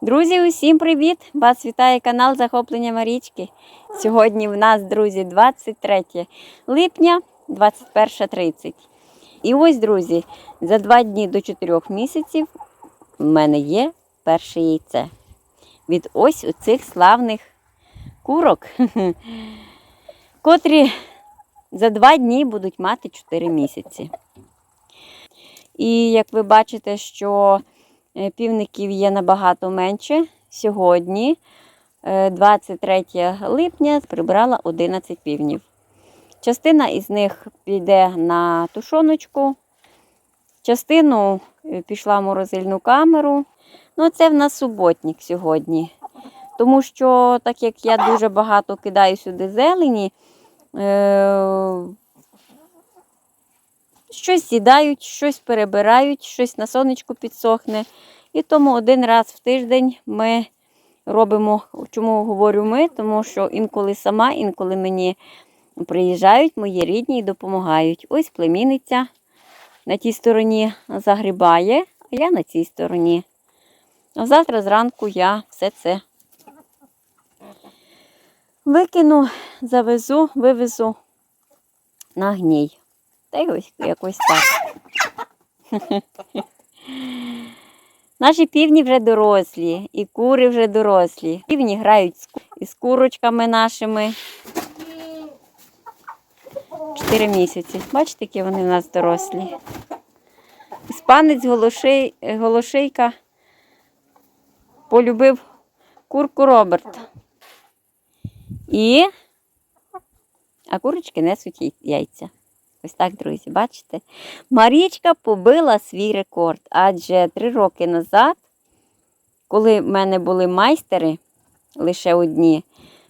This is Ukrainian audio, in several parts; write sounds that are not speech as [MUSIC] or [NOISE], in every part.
Друзі, усім привіт! Вас вітає канал Захоплення Марічки. Сьогодні в нас, друзі, 23 липня 21.30. І ось, друзі, за два дні до 4 місяців в мене є перше яйце. Від ось оцих славних курок, [LAUGHS] котрі за два дні будуть мати 4 місяці. І як ви бачите, що півників є набагато менше. Сьогодні, е, 23 липня, прибрала 11 півнів. Частина із них піде на тушоночку, частину е, пішла в морозильну камеру. Ну, це в нас суботник сьогодні. Тому що, так як я дуже багато кидаю сюди зелені, е- щось з'їдають, щось перебирають, щось на сонечку підсохне. І тому один раз в тиждень ми робимо, чому говорю ми, тому що інколи сама, інколи мені приїжджають мої рідні і допомагають. Ось племінниця на тій стороні загрібає, а я на цій стороні. А завтра зранку я все це викину, завезу, вивезу на гній. Та й ось якось так. Наші півні вже дорослі, і кури вже дорослі. Півні грають із курочками нашими. Чотири місяці. Бачите, які вони в нас дорослі. Іспанець голошей, голошейка полюбив курку Роберт. І а курочки несуть яйця. Ось так, друзі, бачите? Марічка побила свій рекорд, адже три роки назад, коли в мене були майстери лише одні,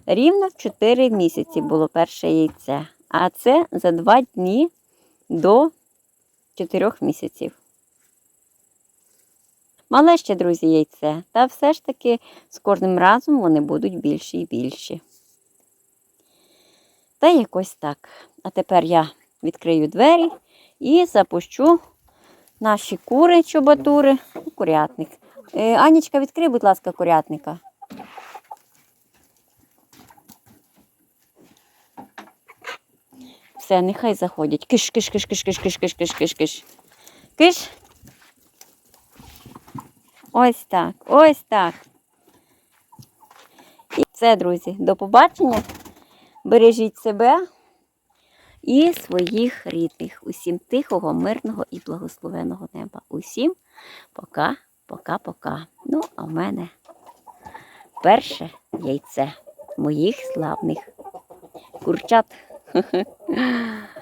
рівно в 4 місяці було перше яйце. А це за два дні до 4 місяців. Мале ще, друзі, яйце, та все ж таки з кожним разом вони будуть більші і більші. Та якось так. А тепер я відкрию двері і запущу наші кури чобатури курятник. Е, Анічка, відкрий, будь ласка, курятника. Все, нехай заходять. Киш, киш, киш, киш, киш, киш, киш, киш, киш, киш. Киш. Ось так, ось так. І все, друзі, до побачення. Бережіть себе і своїх рідних. Усім тихого, мирного і благословеного неба. Усім пока, пока, пока. Ну, а в мене перше яйце моїх славних курчат. [LAUGHS]